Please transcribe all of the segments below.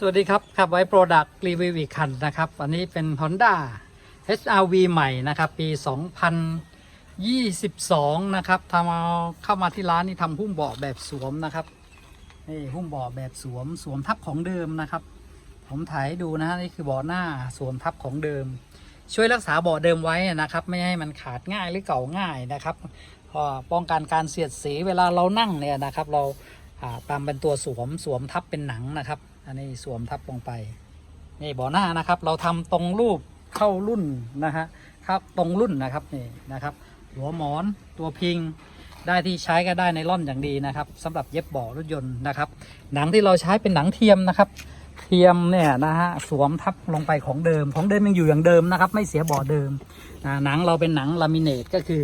สวัสดีครับขับไว้โปรดักต์รีวิวอีกคันนะครับ อันนี้เป็น Honda HRV ใหม่นะครับ ปี 2022 นะครับทำเอาเข้ามาที่ร้านนี่ทำหุ้มเบาะแบบสวมนะครับนี่หุ้มเบาะแบบสวมสวมทับของเดิมนะครับ ผมถ่ายให้ดูนะฮะนี่คือเบาะหน้าสวมทับของเดิม ช่วยรักษาเบาะเดิมไว้นะครับ ไม่ให้มันขาดง่ายหรือเก่าง่ายนะครับก็ป้องกันการเสียดสีเวลาเรานั่งเนี่ยนะครับ เราอ่าตามเป็นตัวสวมสวมทับเป็นหนังนะครับ อันนี้สวมทับลงไป นี่เบาะหน้านะครับ เราทำตรงรูปเข้ารุ่นนะฮะครับตรงรุ่นนะครับนี่นะครับ หัวหมอนตัวพิงได้ที่ใช้ก็ได้ในร่อนอย่างดีนะครับสำหรับเย็บเบาะรถยนต์นะครับ หนังที่เราใช้เป็นหนังเทียมนะครับเทียมเนี่ยนะฮะสวมทับลงไปของเดิมของเดิมยังอยู่อย่างเดิมนะครับ ไม่เสียเบาะเดิมหนังเราเป็นหนังลามิเนตก็คือ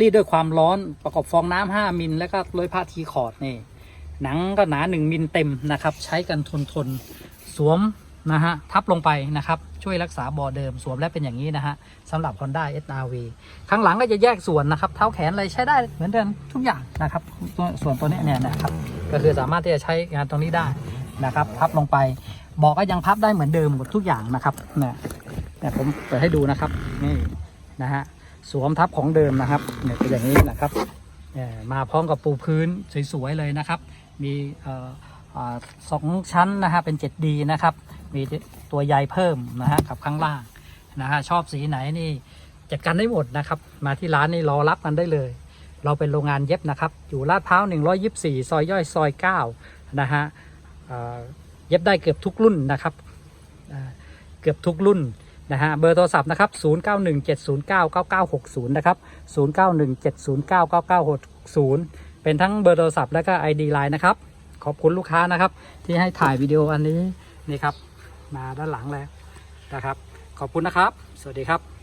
รีดด้วยความร้อนประกอบฟองน้ำ5มิลแล้วก็ร้อยผ้าทีคอร์ดนี่ หนังก็หนา1มิลเต็มนะครับ ใช้กันทนทนสวมนะฮะทับลงไปนะครับช่วยรักษาบอเดิมสวมแล้วเป็นอย่างนี้นะฮะสำหรับ Honda SRV ข้างหลังก็จะแยกส่วนนะครับ เท้าแขนอะไรใช้ได้เหมือนเดิมทุกอย่างนะครับตัวส่วนตัวนี้เนี่ยนะครับก็คือสามารถที่จะใช้งานตรงนี้ได้นะครับพับลงไปเบอกก็ยังพับได้เหมือนเดิมหมดทุกอย่างนะครับเนี่ยเนี่ยผมเปิดให้ดูนะครับนี่นะฮะสวมทับของเดิมนะครับเนี่ยเป็นอย่างนี้นะครับเอ่อมาพร้อมกับปูพื้นสวยๆเลยนะครับ มีสองชั้นนะฮะเป็น 7D นะครับ มีตัวใยเพิ่มนะฮะกับข้างล่างนะฮะชอบสีไหนนี่จัดการได้หมดนะครับ มาที่ร้านนี่รอรับกันได้เลย เราเป็นโรงงานเย็บนะครับ อยู่ลาดพร้าว 124 ซอยย่อยซอย 9 นะฮะเย็บได้เกือบทุกรุ่นนะครับเกือบทุกรุ่นนะฮะเบอร์โทรศัพท์นะครับ 0917099960 นะครับ 0917099960 เป็นทั้งเบอร์โทรศัพท์และก็ ID Line นะครับ ขอบคุณลูกค้านะครับ ที่ให้ถ่ายวิดีโออันนี้นี่ครับ มาด้านหลังแล้วนะครับ ขอบคุณนะครับ สวัสดีครับ